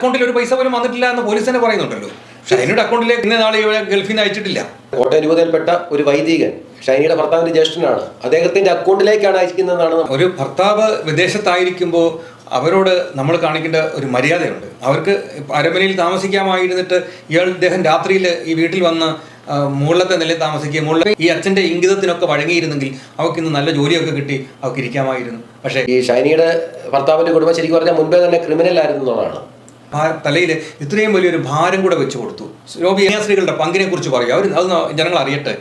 അക്കൗണ്ടിൽ ഒരു പൈസ പോലും വന്നിട്ടില്ല എന്ന് പോലീസ് തന്നെ പറയുന്നുണ്ടല്ലോ. ഷൈനിയുടെ അക്കൗണ്ടിലേക്ക് ഇന്ന നാളെ ഇവിടെ ഗൾഫിൽ നിന്ന് അയച്ചിട്ടില്ല. കോട്ടയം രൂപതയിൽപ്പെട്ട ഒരു വൈദികൻ ഷൈനിയുടെ ഭർത്താവിന്റെ ജ്യേഷ്ഠനാണ്. അദ്ദേഹത്തിന്റെ അക്കൗണ്ടിലേക്കാണ് അയച്ചിരിക്കുന്നതാണ് ഒരു ഭർത്താവ് വിദേശത്തായിരിക്കുമ്പോൾ അവരോട് നമ്മൾ കാണിക്കേണ്ട ഒരു മര്യാദയുണ്ട്. അവർക്ക് അരമനയിൽ താമസിക്കാമായിരുന്നിട്ട് ഇയാൾ ഇദ്ദേഹം രാത്രിയിൽ ഈ വീട്ടിൽ വന്ന് മുകളിലത്തെ നിലയിൽ താമസിക്കുക മുകളിൽ ഈ അച്ഛന്റെ ഇംഗിതത്തിനൊക്കെ വഴങ്ങിയിരുന്നെങ്കിൽ അവർക്ക് ഇന്ന് നല്ല ജോലിയൊക്കെ കിട്ടി അവർക്ക് ഇരിക്കാമായിരുന്നു പക്ഷേ ഈ ഷൈനിയുടെ ഭർത്താവിന്റെ കുടുംബം ശരിക്കും പറഞ്ഞാൽ മുൻപേ തന്നെ ക്രിമിനൽ ആയിരുന്നു എന്നുള്ളതാണ്. തലയിൽ ഇത്രയും വലിയൊരു ഭാരം കൂടെ വെച്ചു കൊടുത്തു. ലോബി കന്യാസ്ത്രീകളുടെ പങ്കിനെ കുറിച്ച് പറയുക. അവർ അത് ജനങ്ങൾ അറിയട്ടെ.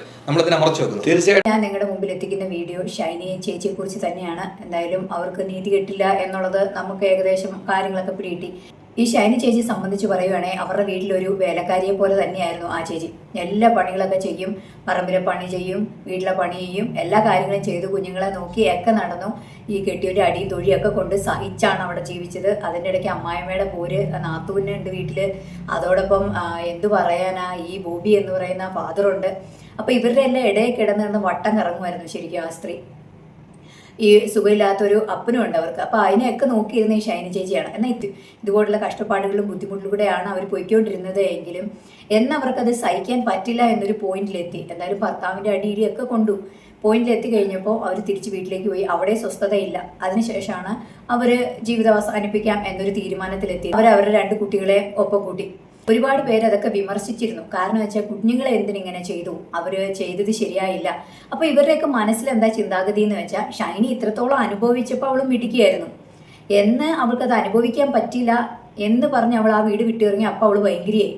ഞാൻ നിങ്ങളുടെ മുമ്പിൽ എത്തിക്കുന്ന വീഡിയോ ഷൈനി ചേച്ചിയെ കുറിച്ച് തന്നെയാണ്. എന്തായാലും അവർക്ക് നീതി കിട്ടില്ല എന്നുള്ളത് നമുക്ക് ഏകദേശം കാര്യങ്ങളൊക്കെ പിടികിട്ടി. ഈ ഷൈനി ചേച്ചി സംബന്ധിച്ച് പറയുവാണെങ്കിൽ അവരുടെ വീട്ടിലൊരു വേലക്കാരിയെ പോലെ തന്നെയായിരുന്നു ആ ചേച്ചി. എല്ലാ പണികളൊക്കെ ചെയ്യും പറമ്പിലെ പണി ചെയ്യും വീട്ടിലെ പണി ചെയ്യും എല്ലാ കാര്യങ്ങളും ചെയ്ത് കുഞ്ഞുങ്ങളെ നോക്കിയൊക്കെ നടന്നു. ഈ കെട്ടിയൊരു അടി തൊഴിയൊക്കെ കൊണ്ട് സഹിച്ചാണ് അവിടെ ജീവിച്ചത്. അതിന്റെ ഇടയ്ക്ക് അമ്മായിമ്മയുടെ പോര് നാത്തൂനുണ്ട് വീട്ടിൽ അതോടൊപ്പം എന്തു പറയാനാ ഈ ബോബി എന്ന് പറയുന്ന ഫാദറുണ്ട് അപ്പൊ ഇവരുടെ എല്ലാം ഇടയിൽ കിടന്ന് കിടന്ന് വട്ടം കറങ്ങുമായിരുന്നു ശരിക്കും ആ സ്ത്രീ. ഈ സുഖമില്ലാത്തൊരു അപ്പനും ഉണ്ട് അവർക്ക്. അപ്പോൾ അതിനെയൊക്കെ നോക്കിയിരുന്ന ഈ ഷൈനി ചേച്ചിയാണ്. എന്നാൽ ഇത് ഇതുപോലുള്ള കഷ്ടപ്പാടുകളും ബുദ്ധിമുട്ടിലൂടെയാണ് അവർ പോയിക്കൊണ്ടിരുന്നത് എങ്കിലും എന്നവർക്കത് സഹിക്കാൻ പറ്റില്ല എന്നൊരു പോയിന്റിലെത്തി. എന്തായാലും ഭർത്താവിന്റെ അടിയിടിയൊക്കെ കൊണ്ടു. പോയിന്റിലെത്തി കഴിഞ്ഞപ്പോൾ അവർ തിരിച്ച് വീട്ടിലേക്ക് പോയി. അവിടെ സ്വസ്ഥതയില്ല. അതിനുശേഷമാണ് അവർ ജീവിതം അവസാനിപ്പിക്കാം എന്നൊരു തീരുമാനത്തിലെത്തി. അവർ അവരുടെ രണ്ട് കുട്ടികളെ ഒപ്പം കൂട്ടി. ഒരുപാട് പേര് അതൊക്കെ വിമർശിച്ചിരുന്നു. കാരണം വെച്ചാൽ കുഞ്ഞുങ്ങളെ എന്തിനിങ്ങനെ ചെയ്തു? അവർ ചെയ്തത് ശരിയായില്ല. അപ്പോൾ ഇവരുടെയൊക്കെ മനസ്സിൽ എന്താ ചിന്താഗതി എന്ന് വെച്ചാൽ ഷൈനി ഇത്രത്തോളം അനുഭവിച്ചപ്പോൾ അവൾ മിടിക്കുകയായിരുന്നു എന്ന് അവൾക്കത് അനുഭവിക്കാൻ പറ്റില്ല എന്ന് പറഞ്ഞ് അവൾ ആ വീട് വിട്ടിറങ്ങി അപ്പൊ അവൾ ഭയങ്കരയായി.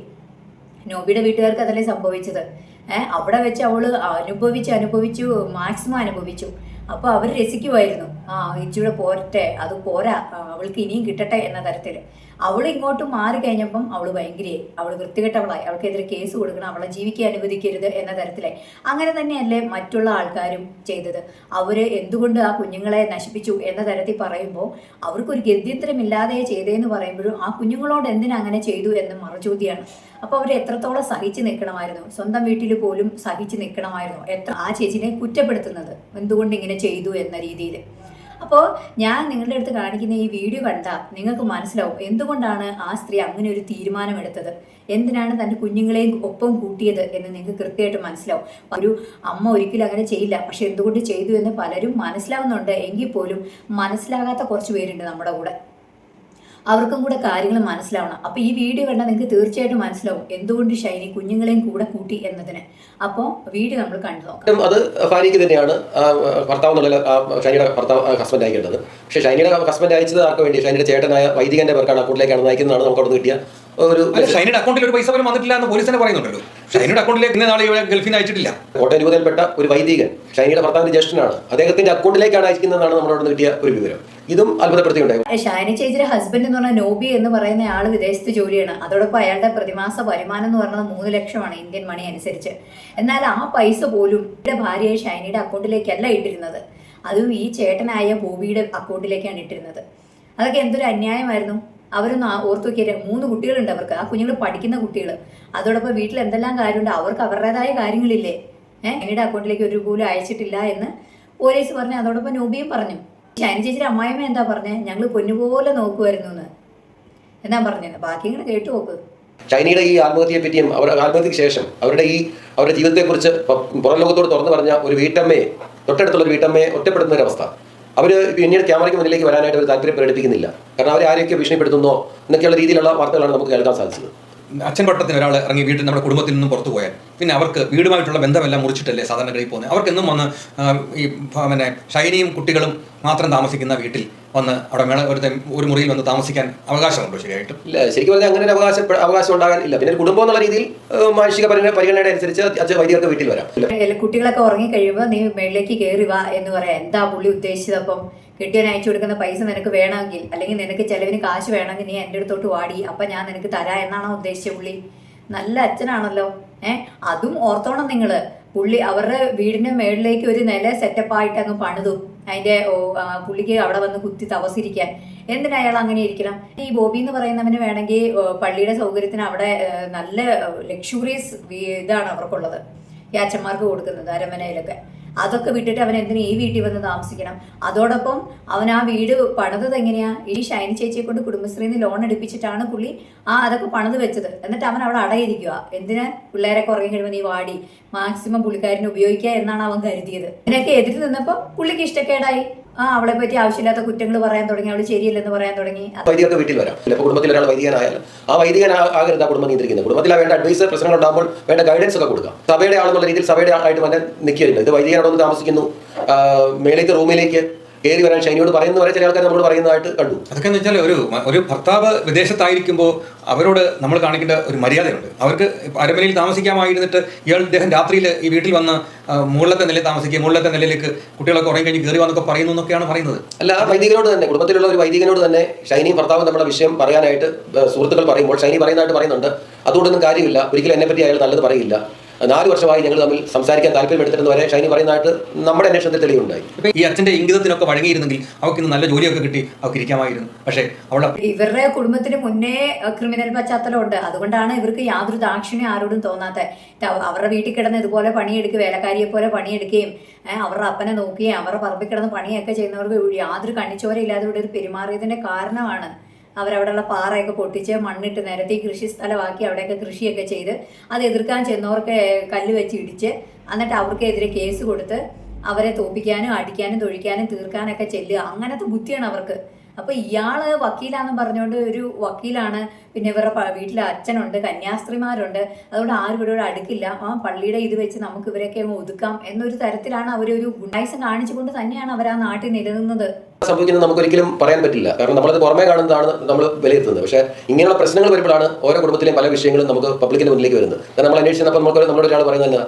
നോബിയുടെ വീട്ടുകാർക്ക് അതല്ലേ സംഭവിച്ചത്? അവിടെ വെച്ച് അവൾ അനുഭവിച്ച് അനുഭവിച്ചു മാക്സിമം അനുഭവിച്ചു. അപ്പൊ അവർ രസിക്കുമായിരുന്നു ആ ഇച്ചിയുടെ പോരട്ടെ അത് പോരാ അവൾക്ക് ഇനിയും കിട്ടട്ടെ എന്ന തരത്തിൽ അവൾ ഇങ്ങോട്ട് മാറി കഴിഞ്ഞപ്പം അവൾ ഭയങ്കര അവൾ വൃത്തികെട്ടവളായി. അവൾക്കെതിരെ കേസ് കൊടുക്കണം അവളെ ജീവിക്കാൻ അനുവദിക്കരുത് എന്ന തരത്തിലായി. അങ്ങനെ തന്നെയല്ലേ മറ്റുള്ള ആൾക്കാരും ചെയ്തത്. അവർ എന്തുകൊണ്ട് ആ കുഞ്ഞുങ്ങളെ നശിപ്പിച്ചു എന്ന തരത്തിൽ പറയുമ്പോൾ അവർക്കൊരു ഗത്യന്തരമില്ലാതെ ചെയ്തതെന്ന് പറയുമ്പോഴും ആ കുഞ്ഞുങ്ങളോട് എന്തിനാ അങ്ങനെ ചെയ്തു എന്ന് മറുചോദ്യാണ് അപ്പോൾ അവർ എത്രത്തോളം സഹിച്ചു നിൽക്കണമായിരുന്നു? സ്വന്തം വീട്ടിൽ പോലും സഹിച്ചു നിൽക്കണമായിരുന്നു? എത്ര ആ ചേച്ചിനെ കുറ്റപ്പെടുത്തുന്നത്? എന്തുകൊണ്ട് ഇങ്ങനെ ചെയ്തു എന്ന രീതിയിൽ അപ്പോൾ ഞാൻ നിങ്ങളുടെ അടുത്ത് കാണിക്കുന്ന ഈ വീഡിയോ കണ്ടാൽ നിങ്ങൾക്ക് മനസ്സിലാവും എന്തുകൊണ്ടാണ് ആ സ്ത്രീ അങ്ങനെ ഒരു തീരുമാനമെടുത്തത്? എന്തിനാണ് തന്റെ കുഞ്ഞുങ്ങളെയും ഒപ്പം കൂട്ടിയത് എന്ന് നിങ്ങൾക്ക് കൃത്യമായിട്ട് മനസ്സിലാവും. ഒരു അമ്മ ഒരിക്കലും അങ്ങനെ ചെയ്യില്ല. പക്ഷെ എന്തുകൊണ്ട് ചെയ്തു എന്ന് പലരും മനസ്സിലാവുന്നുണ്ട്. എങ്കിൽ പോലും മനസ്സിലാകാത്ത കുറച്ച് പേരുണ്ട് നമ്മുടെ കൂടെ. അവർക്കും കൂടെ കാര്യങ്ങൾ മനസ്സിലാവണം. അപ്പൊ ഈ വീഡിയോ കണ്ടാൽ നിങ്ങൾക്ക് തീർച്ചയായിട്ടും മനസ്സിലാവും എന്തുകൊണ്ട് ഷൈനി കുഞ്ഞുങ്ങളെയും കൂടെ കൂട്ടി എന്നതിന്. അപ്പോൾ വീഡിയോ നമ്മൾ കണ്ടു നോക്കാം. അത് ഫാരിക്ക് തന്നെയാണ് ആ, ഭർത്താവ് ഷൈനിയുടെ ഭർത്താവ് ഹസ്ബൻഡ് അയക്കേണ്ടത് പക്ഷേ ഷൈനിയുടെ ഹസ്ബൻഡ് അയച്ചത് ആർക്ക് വേണ്ടി? ഷൈനിയുടെ ചേട്ടനായ വൈദികന്റെ പേർക്കാണ് കൂട്ടിലേക്കാണ് അയക്കുന്നതാണ് നമുക്ക് അവിടെ കിട്ടിയ ഒരു ഷൈനിയുടെ അക്കൗണ്ടിൽ ഒരു പൈസ പോലും വന്നിട്ടില്ല എന്ന് പോലീസ് തന്നെ പറയുന്നുണ്ടല്ലോ. ഷൈനിയുടെ അക്കൗണ്ടിലേക്ക് ഇന്ന നാളെ ഗൾഫിൽ അയച്ചിട്ടില്ല. കോട്ടയം ഒരു വൈദികൻ ഷൈനിയുടെ ഭർത്താവിന്റെ ജ്യേഷ്ഠനാണ്. അദ്ദേഹത്തിന്റെ അക്കൗണ്ടിലേക്കാണ് അയക്കുന്നതെന്നാണ് നമ്മളോട് കിട്ടിയ ഒരു വിവരം. ഇതും അത്ഭുതപ്പെടുത്തിയുണ്ടായി. ഷൈനി ചേച്ചിയുടെ ഹസ്ബൻഡ് എന്ന് പറഞ്ഞ നോബി എന്ന് പറയുന്ന ആൾ വിദേശത്ത് ജോലിയാണ്. അതോടൊപ്പം അയാളുടെ പ്രതിമാസ വരുമാനം എന്ന് പറയുന്നത് മൂന്ന് ലക്ഷമാണ് ഇന്ത്യൻ മണി അനുസരിച്ച്. എന്നാൽ ആ പൈസ പോലും ഇവിടെ ഭാര്യയെ ഷൈനിയുടെ അക്കൗണ്ടിലേക്കല്ല ഇട്ടിരുന്നത്. അതും ഈ ചേട്ടനായ ബോബിയുടെ അക്കൗണ്ടിലേക്കാണ് ഇട്ടിരുന്നത്. അതൊക്കെ എന്തൊരു അന്യായമായിരുന്നു. അവരൊന്ന് ഓർത്ത് നോക്കിയാൽ മൂന്ന് കുട്ടികളുണ്ട് അവർക്ക്. ആ കുഞ്ഞുങ്ങൾ പഠിക്കുന്ന കുട്ടികൾ അതോടൊപ്പം വീട്ടിൽ എന്തെല്ലാം കാര്യമുണ്ട് അവർക്ക് അവരുടേതായ കാര്യങ്ങളില്ലേ? ഏഹ് എങ്ങയുടെ അക്കൗണ്ടിലേക്ക് ഒരു പോലും അയച്ചിട്ടില്ല എന്ന് പോലീസ് പറഞ്ഞു അതോടൊപ്പം നോബിയും പറഞ്ഞു. ഷാനി ചേച്ചിയുടെ അമ്മായിമ്മ എന്താ പറഞ്ഞേ? ഞങ്ങൾ പൊന്നുപോലെ നോക്കുമായിരുന്നു എന്ന് എന്നാ പറഞ്ഞത് ബാക്കി ഇങ്ങനെ കേട്ടു നോക്ക്. ചൈനയുടെ ഈ ആത്മഹത്യയെ പറ്റിയും അവരുടെ ആത്മഹത്യക്ക് ശേഷം അവരുടെ ഈ അവരുടെ ജീവിതത്തെക്കുറിച്ച് പുറം ലോകത്തോട് തുറന്നു പറഞ്ഞ ഒരു വീട്ടമ്മയെ തൊട്ടടുത്തുള്ള ഒരു വീട്ടമ്മയെ ഒറ്റപ്പെടുന്ന ഒരു അവസ്ഥ. അവർ പിന്നീട് ക്യാമറയ്ക്ക് മുന്നിലേക്ക് വരാനായിട്ട് അവർ താല്പര്യം പ്രകടിപ്പിക്കുന്നില്ല. കാരണം അവർ ആരെയൊക്കെ ഭീഷണിപ്പെടുത്തുന്നോ എന്നൊക്കെയുള്ള രീതിയിലുള്ള വാർത്തകളാണ് നമുക്ക് കേൾക്കാൻ സാധിച്ചത്. അച്ഛൻ പട്ടത്തിന് ഒരാൾ ഇറങ്ങി വീട്ടിൽ നമ്മുടെ കുടുംബത്തിൽ നിന്നും പുറത്തു പോയാൽ പിന്നെ അവർക്ക് വീടുമായിട്ടുള്ള ബന്ധമെല്ലാം മുറിച്ചിട്ടല്ലേ സാധാരണ പോകുന്നത് അവർക്കെന്നും വന്ന് ഈ പിന്നെ ഷൈനിയും കുട്ടികളും മാത്രം താമസിക്കുന്ന വീട്ടിൽ വന്ന് അവിടെ മേള ഒരു ഒരു മുറിയിൽ വന്ന് താമസിക്കാൻ അവകാശമുണ്ടോ ശരിയായിട്ടും? ഇല്ല ശരിക്കും പറഞ്ഞാൽ അങ്ങനെ ഒരു അവകാശം അവകാശം ഉണ്ടാകാൻ ഇല്ല. പിന്നെ കുടുംബം എന്നുള്ള രീതിയിൽ മാനുഷിക പരിഗണന പരിഗണനയുടെ അനുസരിച്ച് അച്ഛൻ വൈദികർക്ക് വീട്ടിൽ വരാം. കുട്ടികളൊക്കെ ഉറങ്ങി കഴിയുമ്പോൾ നീ മേളിലേക്ക് കയറി വാ എന്ന് പറയാം. എന്താ പുള്ളി ഉദ്ദേശിച്ചത്? അപ്പം കെട്ടിയവൻ അയച്ചു കൊടുക്കുന്ന പൈസ നിനക്ക് വേണമെങ്കിൽ അല്ലെങ്കിൽ നിനക്ക് ചെലവിന് കാശ് വേണമെങ്കിൽ നീ എന്റെ അടുത്തോട്ട് വാടി. അപ്പം ഞാൻ നിനക്ക് തരാ എന്നാണോ ഉദ്ദേശിച്ച പുള്ളി? നല്ല അച്ഛനാണല്ലോ. ഏഹ് അതും ഓർത്തോണം നിങ്ങൾ പുള്ളി അവരുടെ വീടിന്റെ മേളിലേക്ക് ഒരു നില സെറ്റപ്പ് ആയിട്ട് അങ്ങ് പണിതു. അതിന്റെ പുള്ളിക്ക് അവിടെ വന്ന് കുത്തി തപസിരിക്കാൻ എന്തിനാ അയാൾ അങ്ങനെ ഇരിക്കണം? ഈ ബോബി എന്ന് പറയുന്നവന് വേണമെങ്കിൽ പള്ളിയുടെ സൗകര്യത്തിന് അവിടെ നല്ല ലക്ഷൂറിയസ് ഇതാണ് അവർക്കുള്ളത്. ഈ അച്ഛന്മാർക്ക് കൊടുക്കുന്നത് അരമനയിലൊക്കെ. അതൊക്കെ വിട്ടിട്ട് അവൻ എന്തിനാ ഈ വീട്ടിൽ വന്ന് താമസിക്കണം? അതോടൊപ്പം അവൻ ആ വീട് പണിതത് എങ്ങനെയാ? ഈ ഷൈനി ചേച്ചിയെ കൊണ്ട് കുടുംബശ്രീന്ന് ലോൺ എടുപ്പിച്ചിട്ടാണ് പുള്ളി ആ അതൊക്കെ പണിത് വെച്ചത്. എന്നിട്ട് അവൻ അവിടെ അടയിരിക്കുക എന്തിനാ പിള്ളേരെ കുറേ കഴിയുമ്പോൾ നീ വാടി? മാക്സിമം പുള്ളിക്കാരനെ ഉപയോഗിക്കുക എന്നാണ് അവൻ കരുതിയത്. ഇതിനൊക്കെ എതിര് നിന്നപ്പോൾ പുള്ളിക്ക് ഇഷ്ടക്കേടായി. ആ അവളെ പറ്റി ആവശ്യമില്ലാത്ത കുറ്റങ്ങൾ പറയാൻ തുടങ്ങി അവൾ ശരിയല്ലെന്ന് പറയാൻ തുടങ്ങി. വൈദികർക്ക് വീട്ടിൽ വരാം. ചിലപ്പോൾ കുടുംബത്തിൽ ഒരാൾ വൈദികനായാലും ആ വൈദികൻ ആകരുത് ആ കുടുംബം നിയന്ത്രിക്കുന്നത്. കുടുംബത്തിൽ വേണ്ട അഡ്വൈസ് പ്രശ്നങ്ങൾ ഉണ്ടാകുമ്പോൾ വേണ്ട ഗൈഡൻസ് ഒക്കെ കൊടുക്കാം. സഭയുടെ ആളെന്നുള്ള രീതിയിൽ സഭയുടെ ആയിട്ട് തന്നെ നിൽക്കുകയില്ല ഇത് വൈദികനോട് താമസിക്കുന്നു. മേലേക്ക് റൂമിലേക്ക് കയറി വരാൻ ഷൈനിയോട് പറയുന്നവരെ ചില ആൾക്കാർ നമ്മൾ പറയുന്നതായിട്ട് കണ്ടു. അതൊക്കെ എന്ന് വെച്ചാൽ ഒരു ഒരു ഭർത്താവ് വിദേശത്തായിരിക്കുമ്പോൾ അവരോട് നമ്മൾ കാണിക്കേണ്ട ഒരു മര്യാദയുണ്ട്. അവർക്ക് അരമനയിൽ താമസിക്കാമായിരുന്നിട്ട് ഇയാൾ ഇദ്ദേഹം രാത്രിയിൽ ഈ വീട്ടിൽ വന്ന് മുകളിലത്തെ നിലയിൽ താമസിക്കുക മുകളിലത്തെ നിലയിലേക്ക് കുട്ടികളൊക്കെ ഉറങ്ങി കഴിഞ്ഞ് കയറി വന്നൊക്കെ പറയുന്നു എന്നൊക്കെയാണ് പറയുന്നത്. അല്ല ആ വൈദികനോട് തന്നെ കുടുംബത്തിലുള്ള ഒരു വൈദികനോട് തന്നെ ഷൈനി ഭർത്താവ് നമ്മുടെ വിഷയം പറയാനായിട്ട് സുഹൃത്തുക്കൾ പറയുമ്പോൾ ഷൈനി പറയുന്നതായിട്ട് പറയുന്നുണ്ട്. അതുകൊണ്ടൊന്നും കാര്യമില്ല. ഒരിക്കലും എന്നെപ്പറ്റി അയാൾ നല്ലത് പറയില്ല. നാല് വർഷമായി ഞങ്ങൾ തമ്മിൽ സംസാരിക്കാൻ താല്പര്യം വരെ ഷൈനി പറയുന്നതായിട്ട് നമ്മുടെ അന്വേഷണത്തിൽ തെളിവുണ്ടായി ഈ അച്ഛന്റെ ഇംഗിതത്തിനൊക്കെ വഴങ്ങിയിരുന്നെങ്കിൽ അവർക്ക് ഇന്ന് നല്ല ജോലിയൊക്കെ കിട്ടി അവർക്ക് ഇരിക്കാമായിരുന്നു. പക്ഷേ അവളെ ഇവരുടെ കുടുംബത്തിന് മുന്നേ ക്രിമിനൽ പശ്ചാത്തലമുണ്ട്. അതുകൊണ്ടാണ് ഇവർക്ക് യാതൊരു ദാക്ഷിണ്യം ആരോടും തോന്നാത്ത അവരുടെ വീട്ടിൽ കിടന്ന് ഇതുപോലെ പണിയെടുക്കുക വേലക്കാരിയെ പോലെ പണിയെടുക്കുകയും അവരുടെ അപ്പനെ നോക്കുകയും അവരുടെ പറമ്പിൽ കിടന്ന് പണിയൊക്കെ ചെയ്യുന്നവർക്ക് യാതൊരു കണ്ണിച്ചോരയില്ലാതെ ഇവിടെ ഒരു പെരുമാറിയതിന്റെ കാരണമാണ്. അവരവിടെയുള്ള പാറയൊക്കെ പൊട്ടിച്ച് മണ്ണിട്ട് നിരത്തി കൃഷി സ്ഥലമാക്കി അവിടെയൊക്കെ കൃഷിയൊക്കെ ചെയ്ത് അത് എതിർക്കാൻ ചെന്നവർക്ക് കല്ല് വെച്ച് ഇടിച്ച് എന്നിട്ട് അവർക്കെതിരെ കേസ് കൊടുത്ത് അവരെ തോപ്പിക്കാനും അടിക്കാനും തൊഴിക്കാനും തീർക്കാനൊക്കെ ചെല്ലുക. അങ്ങനത്തെ ബുദ്ധിയാണ് അവർക്ക്. അപ്പൊ ഇയാൾ വക്കീലാന്ന് പറഞ്ഞുകൊണ്ട് ഒരു വക്കീലാണ് പിന്നെ ഇവരുടെ വീട്ടിലെ അച്ഛനുണ്ട് കന്യാസ്ത്രീമാരുണ്ട്. അതുകൊണ്ട് ആരും ഇവരോട് അടുക്കില്ല. ആ പള്ളിയുടെ ഇത് വെച്ച് നമുക്ക് ഇവരെയൊക്കെ ഒതുക്കാം എന്നൊരു തരത്തിലാണ് അവരൊരു ഗുണ്ടായിസം കാണിച്ചുകൊണ്ട് തന്നെയാണ് അവർ ആ നാട്ടിൽ നിലനിന്നത്. സംഭവിക്കുന്നത് നമുക്ക് ഒരിക്കലും പറയാൻ പറ്റില്ല. കാരണം നമ്മളത് പുറമേ കാണുന്നതാണ് നമ്മൾ വിലയിരുത്തുന്നത്. പക്ഷേ ഇങ്ങനെയുള്ള പ്രശ്നങ്ങൾ വരുമ്പോഴാണ് ഓരോ കുടുംബത്തിലെയും പല വിഷയങ്ങളും നമുക്ക് പബ്ലിക്കിന്റെ മുന്നിലേക്ക് വരുന്നത്. കാരണം നമ്മൾ അന്വേഷിച്ചപ്പോൾ നമുക്ക് നമ്മുടെ ഒരാൾ പറയുന്നത്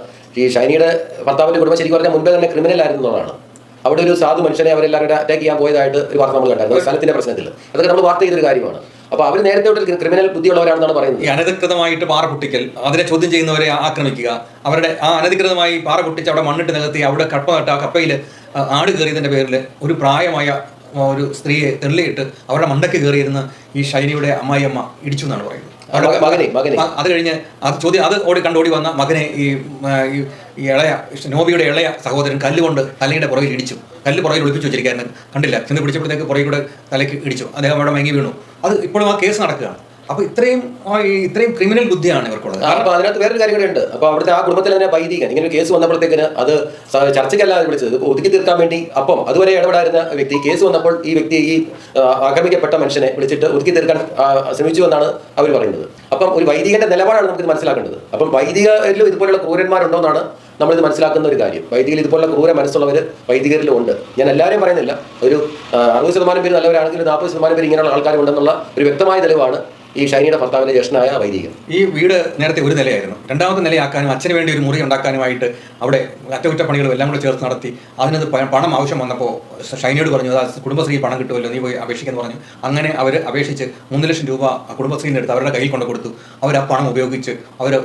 ഈ ഷൈനിയുടെ ഭർത്താവിന്റെ കുടുംബം ശരിക്കും പറഞ്ഞാൽ മുൻപേ തന്നെ ക്രിമിനൽ ആയിരുന്നു എന്നുള്ളതാണ്. അവിടെ ഒരു സാധു മനുഷ്യനെ അവരെല്ലാവരും അറ്റാക്ക് ചെയ്യാൻ പോയതായിട്ട് ഒരു വാർത്ത നമ്മൾ കണ്ടായിരുന്നു. സ്ഥലത്തിന്റെ പ്രശ്നത്തിൽ. അതൊക്കെ നമ്മൾ വാർത്ത ചെയ്തൊരു കാര്യമാണ്. അപ്പൊ അവർ നേരത്തെ ക്രിമിനൽ ബുദ്ധിയുള്ളവരാണെന്നാണ് പറയുന്നത്. അനധികൃതമായിട്ട് പാറ പൊട്ടിക്കൽ അതിനെ ചോദ്യം ചെയ്യുന്നവരെ ആക്രമിക്കുക അവരുടെ ആ അനധികൃതമായി പാറ പൊട്ടിച്ച് അവിടെ മണ്ണിട്ട് നികത്തി അവിടെ കപ്പ നട്ട ആ കപ്പയിൽ ആട് കയറിയതിന്റെ പേരിൽ ഒരു പ്രായമായ ഒരു സ്ത്രീയെ തെള്ളിയിട്ട് അവരുടെ മണ്ടയ്ക്ക് കയറിയിരുന്ന് ഈ ഷൈനിയുടെ അമ്മായിയമ്മ ഇടിച്ചു എന്നാണ് പറയുന്നത്. മകനെ മകനെ. ആ, അത് കഴിഞ്ഞ് അത് ചോദ്യം അത് ഓടി കണ്ടോടി വന്ന മകനെ ഈ ഈ ഈ ഇളയ നോബിയുടെ ഇളയ സഹോദരൻ കല്ലുകൊണ്ട് തലയുടെ പുറകിൽ ഇടിച്ചു. കല്ല് പുറകിൽ ഒളിപ്പിച്ചു വെച്ചിരിക്കാൻ കണ്ടില്ല. ചെന്ന് പിടിച്ചപ്പോഴത്തേക്ക് പുറകിലൂടെ തലയ്ക്ക് ഇടിച്ചു. അദ്ദേഹം അവിടെ മയങ്ങി വീണു. അത് ഇപ്പോഴും ആ കേസ് നടക്കുകയാണ്. അപ്പൊ ഇത്രയും ഇത്രയും ക്രിമിനൽ ബുദ്ധിയാണ് ഇവർക്കുള്ളത്. അപ്പൊ അതിനകത്ത് വേറൊരു കാര്യം കൂടെ ഉണ്ട് അപ്പൊ അവിടുത്തെ ആ കുടുംബത്തിൽ തന്നെ വൈദികൻ ഇങ്ങനെ കേസ് വന്നപ്പോഴത്തേക്കിന് അത് ചർച്ചയ്ക്കല്ല വിളിച്ചത്. ഒതുക്കി തീർക്കാൻ വേണ്ടി അപ്പം അതുവരെ ഇടപെടായിരുന്ന വ്യക്തി കേസ് വന്നപ്പോൾ ഈ വ്യക്തി ഈ ആക്രമിക്കപ്പെട്ട മനുഷ്യനെ വിളിച്ചിട്ട് ഒതുക്കി തീർക്കാൻ ശ്രമിച്ചു എന്നാണ് അവർ പറയുന്നത്. അപ്പം ഒരു വൈദികന്റെ നിലപാടാണ് നമുക്ക് മനസ്സിലാക്കേണ്ടത്. അപ്പം വൈദികരിലും ഇതുപോലുള്ള ക്രൂരന്മാരുണ്ടോ എന്നാണ് ഇത് മനസ്സിലാക്കുന്ന ഒരു കാര്യം. വൈദികരിൽ ഇതുപോലുള്ള ക്രൂര മനസ്സുള്ളവർ വൈദികരിലും ഉണ്ട് ഞാൻ എല്ലാവരെയും പറയുന്നില്ല. ഒരു അറുപത് ശതമാനം പേര് നല്ലവരാണെങ്കിൽ നാൽപ്പത് ശതമാനം പേര് ഇങ്ങനെയുള്ള ആൾക്കാരുണ്ടെന്നുള്ള ഒരു വ്യക്തമായ തെളിവാണ് ഈ ഷൈനിയുടെ ഭർത്താവിന്റെ ജ്യേഷ്ഠനായ വൈദികൻ. ഈ വീട് നേരത്തെ ഒരു നിലയായിരുന്നു. രണ്ടാമത്തെ നിലയാക്കാനും അച്ഛന് വേണ്ടി ഒരു മുറി ഉണ്ടാക്കാനുമായിട്ട് അവിടെ അറ്റകുറ്റപ്പണികളും എല്ലാം കൂടെ ചേർത്ത് നടത്തി അതിനത് പണം ആവശ്യം വന്നപ്പോൾ ഷൈനിയോട് പറഞ്ഞു അത് കുടുംബശ്രീ പണം കിട്ടുമല്ലോ നീ പോയി അപേക്ഷിക്കുന്നു പറഞ്ഞു. അങ്ങനെ അവർ അപേക്ഷിച്ച് മൂന്ന് ലക്ഷം രൂപ ആ കുടുംബശ്രീന്റെ അടുത്ത് അവരുടെ കയ്യിൽ കൊണ്ട് കൊടുത്തു. അവർ ആ പണം ഉപയോഗിച്ച് അവർ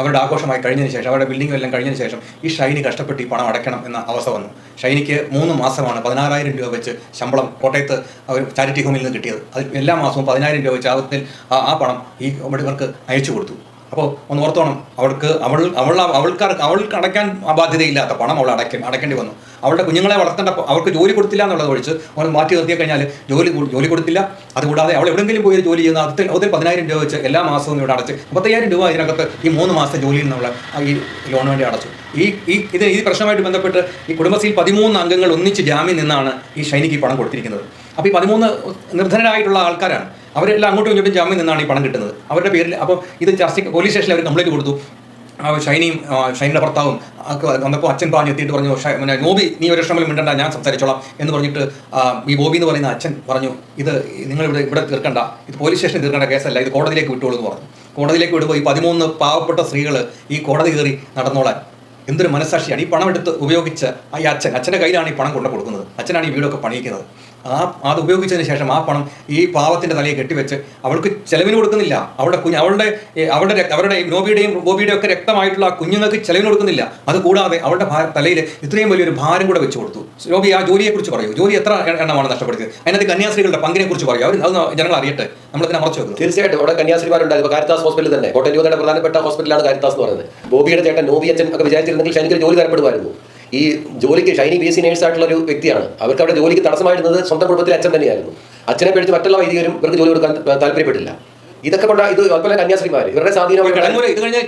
അവരുടെ ആഘോഷമായി കഴിഞ്ഞതിന് ശേഷം അവരുടെ ബിൽഡിംഗ് എല്ലാം കഴിഞ്ഞതിന് ശേഷം ഈ ഷൈനി കഷ്ടപ്പെട്ട് ഈ പണം അടയ്ക്കണം എന്ന അവസ്ഥ വന്നു. ഷൈനിക്ക് മൂന്ന് മാസമാണ് പതിനാറായിരം രൂപ വെച്ച് ശമ്പളം കോട്ടയത്ത് അവർ ചാരിറ്റി ഹോമിൽ നിന്ന് കിട്ടിയത്. അതിൽ എല്ലാ മാസവും പതിനായിരം രൂപ വെച്ച് ആവത്തിൽ ആ ആ പണം ഈ ഇവർക്ക് അയച്ചു കൊടുത്തു. അപ്പോൾ ഒന്ന് ഓർത്തോണം അവൾക്ക് അവൾ അവൾ അവൾക്ക് അവൾക്ക് അടയ്ക്കാൻ ബാധ്യതയില്ലാത്ത പണം അവൾ അടയ്ക്കും അടയ്ക്കേണ്ടി വന്നു. അവളുടെ കുഞ്ഞുങ്ങളെ വളർത്തേണ്ട അവൾക്ക് ജോലി കൊടുത്തില്ല എന്നുള്ളത് ഒഴിച്ച് അവൾ മാറ്റി നിർത്തി കഴിഞ്ഞാൽ ജോലി ജോലി കൊടുത്തില്ല. അതുകൂടാതെ അവൾ എവിടെയെങ്കിലും പോയി ജോലി ചെയ്യുന്ന അതിൽ അതിൽ പതിനായിരം രൂപ വെച്ച് എല്ലാ മാസവും ഇവിടെ അടച്ച് മുപ്പത്തയ്യായിരം രൂപ ഇതിനകത്ത് ഈ മൂന്ന് മാസത്തെ ജോലിയിൽ ആ ഈ ലോണ് വേണ്ടി അടച്ചു. ഈ ഈ ഇത് ഈ പ്രശ്നമായിട്ട് ബന്ധപ്പെട്ട് ഈ കുടുംബശ്രീയിൽ പതിമൂന്ന് അംഗങ്ങൾ ഒന്നിച്ച് ജാമ്യം നിന്നാണ് ഈ ഷൈനിക്ക് പണം കൊടുത്തിരിക്കുന്നത്. അപ്പോൾ ഈ പതിമൂന്ന് നിർധനരായിട്ടുള്ള ആൾക്കാരാണ്. അവരെല്ലാം അങ്ങോട്ടും ഇങ്ങോട്ടും ജാമ്യം നിന്നാണ് ഈ പണം കിട്ടുന്നത്. അവരുടെ പേരിൽ അപ്പോൾ ഇത് ചർച്ച പോലീസ് സ്റ്റേഷനിൽ അവർ കംപ്ലൈന്റ് കൊടുത്തു. ഷൈനിയും ഷൈനിയുടെ ഭർത്താവും വന്നപ്പോൾ അച്ഛൻ പറഞ്ഞു എത്തിയിട്ട് പറഞ്ഞു "ഷൈ- പിന്നെ നോബി നീ ഒരു ശ്രമം മിണ്ടണ്ട ഞാൻ സംസാരിച്ചോളാം. എന്ന് പറഞ്ഞിട്ട് ഈ ബോബി എന്ന് പറയുന്ന അച്ഛൻ പറഞ്ഞു ഇത് നിങ്ങൾ ഇവിടെ ഇവിടെ തീർക്കണ്ട. ഇത് പോലീസ് സ്റ്റേഷനിൽ തീർക്കേണ്ട കേസല്ല. ഇത് കോടതിയിലേക്ക് വിട്ടോളൂ എന്ന് പറഞ്ഞു. കോടതിയിലേക്ക് വിടുമ്പോൾ ഈ പതിമൂന്ന് പാവപ്പെട്ട സ്ത്രീകൾ ഈ കോടതി കയറി നടന്നോളാൻ. എന്തൊരു മനസ്സാക്ഷിയാണ്. ഈ പണം എടുത്ത് ഉപയോഗിച്ച് ആ അച്ഛൻ. അച്ഛന്റെ കയ്യിലാണ് ഈ പണം കൊണ്ടു കൊടുക്കുന്നത്. അച്ഛനാണ് ഈ വീടൊക്കെ പണിയിക്കുന്നത്. ആ അത് ഉപയോഗിച്ചതിന് ശേഷം ആ പണം ഈ പാവത്തിന്റെ തലയെ കെട്ടിവെച്ച് അവൾക്ക് ചെലവിന് കൊടുക്കുന്നില്ല. അവളുടെ കുഞ്ഞ് അവളുടെ അവളുടെ അവരുടെ നോബിയുടെയും ബോബിയുടെയും ഒക്കെ രക്തമായിട്ടുള്ള ആ കുഞ്ഞുങ്ങൾക്ക് ചെലവിന് കൊടുക്കുന്നില്ല. അത് കൂടാതെ അവളുടെ തലയിൽ ഇത്രയും വലിയൊരു ഭാരം കൂടെ വെച്ച് കൊടുത്തു. നോബി ആ ജോലിയെക്കുറിച്ച് പറയൂ. ജോലി എത്ര എണ്ണമാണ് നഷ്ടപ്പെടുത്തിയത്? അതിനകത്ത് കന്യാസ്ത്രീകളുടെ പങ്കിനെ കുറിച്ച് പറയൂ. അവർ അത് ജനങ്ങൾ അറിയട്ടെ. നമ്മളതിനെ മറച്ചു വെക്കുന്നു. തീർച്ചയായിട്ടും. അവിടെ കന്യാസ്ത്രീമാരുണ്ടായിരുന്നു. ഇപ്പോൾ കാരിത്താസ് ഹോസ്പിറ്റലിൽ തന്നെ. കോട്ടയം യുവതയുടെ പ്രധാനപ്പെട്ട ഹോസ്പിറ്റലാണ് കാരിതാസ് എന്ന് പറയുന്നത്. ബോബിയുടെ ചേട്ടൻ നോബി അച്ഛൻ ഒക്കെ വിചാരിച്ചിരുന്നെങ്കിൽ ശനിക്ക് ജോലി തരപ്പെടുമായിരുന്നു. ഈ ജോലിക്ക് ഷൈനി ബി എസ് നേഴ്സായിട്ടുള്ള ഒരു വ്യക്തിയാണ്. അവർക്ക് അവിടെ ജോലിക്ക് തടസ്സമായിരുന്നത് സ്വന്തം കുടുംബത്തിലെ അച്ഛൻ തന്നെയായിരുന്നു. അച്ഛനെ പേടിച്ച് മറ്റുള്ള വൈദികരും ഇവർക്ക് ജോലി കൊടുക്കാൻ താല്പര്യപ്പെട്ടില്ല. ഇതൊക്കെ കൊണ്ട് ഇത് അതുപോലെ കന്യാസ്ത്രീമാര്. ഇവരുടെ സ്വാധീനം കിടങ്ങൂര് ഇത് കഴിഞ്ഞ്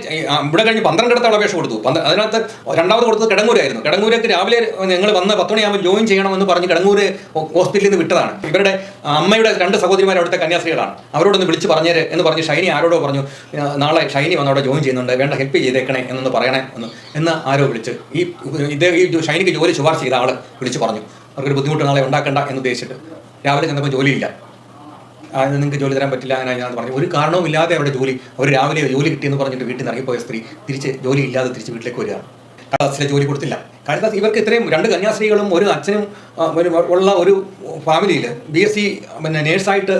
ഇവിടെ കഴിഞ്ഞ് പന്ത്രണ്ടിടത്തോളം അപേക്ഷ കൊടുത്തു. അതിനകത്ത് രണ്ടാമത് കൊടുത്തത് കിടങ്ങൂരായിരുന്നു. കിടങ്ങൂരേക്ക് രാവിലെ ഞങ്ങൾ വന്ന് പത്ത് മണിയാകുമ്പോൾ ജോയിൻ ചെയ്യണമെന്ന് പറഞ്ഞ് കിടങ്ങൂര് ഹോസ്പിറ്റലിൽ നിന്ന് വിട്ടതാണ്. ഇവരുടെ അമ്മയുടെ രണ്ട് സഹോദരിമാർ അവിടുത്തെ കന്യാസ്ത്രീകളാണ്. അവരോടൊന്ന് വിളിച്ച് പറഞ്ഞേര് എന്ന് പറഞ്ഞ് ഷൈനി ആരോടോ പറഞ്ഞു നാളെ ഷൈനി വന്ന് അവിടെ ജോയിൻ ചെയ്യുന്നുണ്ട്. വേണ്ട ഹെൽപ്പ് ചെയ്തേക്കണേ എന്നൊന്ന് പറയണേ എന്ന്. എന്ന് ആരോ വിളിച്ച് ഈ ഇത് ഈ ഷൈനിക്ക് ജോലി ശുപാർശ ചെയ്ത ആൾ വിളിച്ച് പറഞ്ഞു. അവർക്കൊരു ബുദ്ധിമുട്ട് നാളെ ഉണ്ടാക്കണ്ട എന്ന് ഉദ്ദേശിച്ചിട്ട് രാവിലെ ചെന്നപ്പോൾ ജോലിയില്ല. നിങ്ങൾക്ക് ജോലി തരാൻ പറ്റില്ല അങ്ങനെ ഞാൻ പറഞ്ഞു ഒരു കാരണവും ഇല്ലാതെ അവരുടെ ജോലി അവർ രാവിലെ ജോലി കിട്ടിയെന്ന് പറഞ്ഞിട്ട് വീട്ടിൽ നിന്ന് ഇറങ്ങിപ്പോയ സ്ത്രീ തിരിച്ച് ജോലി ഇല്ലാതെ തിരിച്ച് വീട്ടിലേക്ക് വരികയാണ് കാളിദാസിലെ ജോലി കൊടുത്തില്ല. കാളിദാസ് ഇവർക്ക് ഇത്രയും രണ്ട് കന്യാസ്ത്രീകളും ഒരു അച്ഛനും ഉള്ള ഒരു ഫാമിലിയിൽ ബി എസ് സി പിന്നെ നേഴ്സായിട്ട്